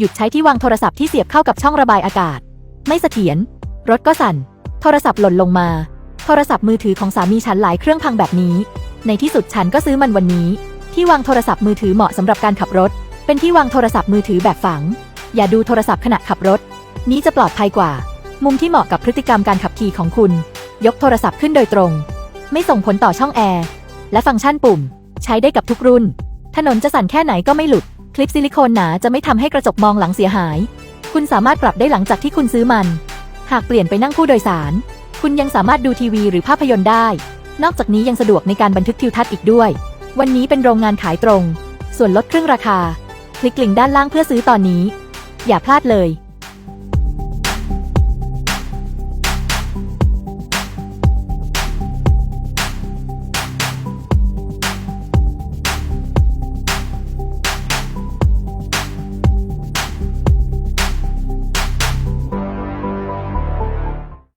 หยุดใช้ที่วางโทรศัพท์ที่เสียบเข้ากับช่องระบายอากาศ ไม่เสถียร รถก็สั่น โทรศัพท์หล่นลงมา โทรศัพท์มือถือของสามีฉันหลายเครื่องพังแบบนี้ ในที่สุดฉันก็ซื้อมันวันนี้ ที่วางโทรศัพท์มือถือเหมาะสำหรับการขับรถ เป็นที่วางโทรศัพท์มือถือแบบฝัง อย่าดูโทรศัพท์ขณะขับรถ นี้จะปลอดภัยกว่า มุมที่เหมาะกับพฤติกรรมการขับขี่ของคุณ ยกโทรศัพท์ขึ้นโดยตรง ไม่ส่งผลต่อช่องแอร์ และฟังก์ชันปุ่ม ใช้ได้กับทุกรุ่น ถนนจะสั่นแค่ไหนก็ไม่หลุด ลิปซิลิโคนหนาจะไม่ทำให้กระจกมองหลังเสียหาย คุณสามารถปรับได้หลังจากที่คุณซื้อมัน หากเปลี่ยนไปนั่งผู้โดยสาร คุณยังสามารถดูทีวีหรือภาพยนตร์ได้ นอกจากนี้ยังสะดวกในการบันทึกทิวทัศน์อีกด้วย วันนี้เป็นโรงงานขายตรง ส่วนลดครึ่งราคา คลิกลิงก์ด้านล่างเพื่อซื้อตอนนี้ อย่าพลาดเลย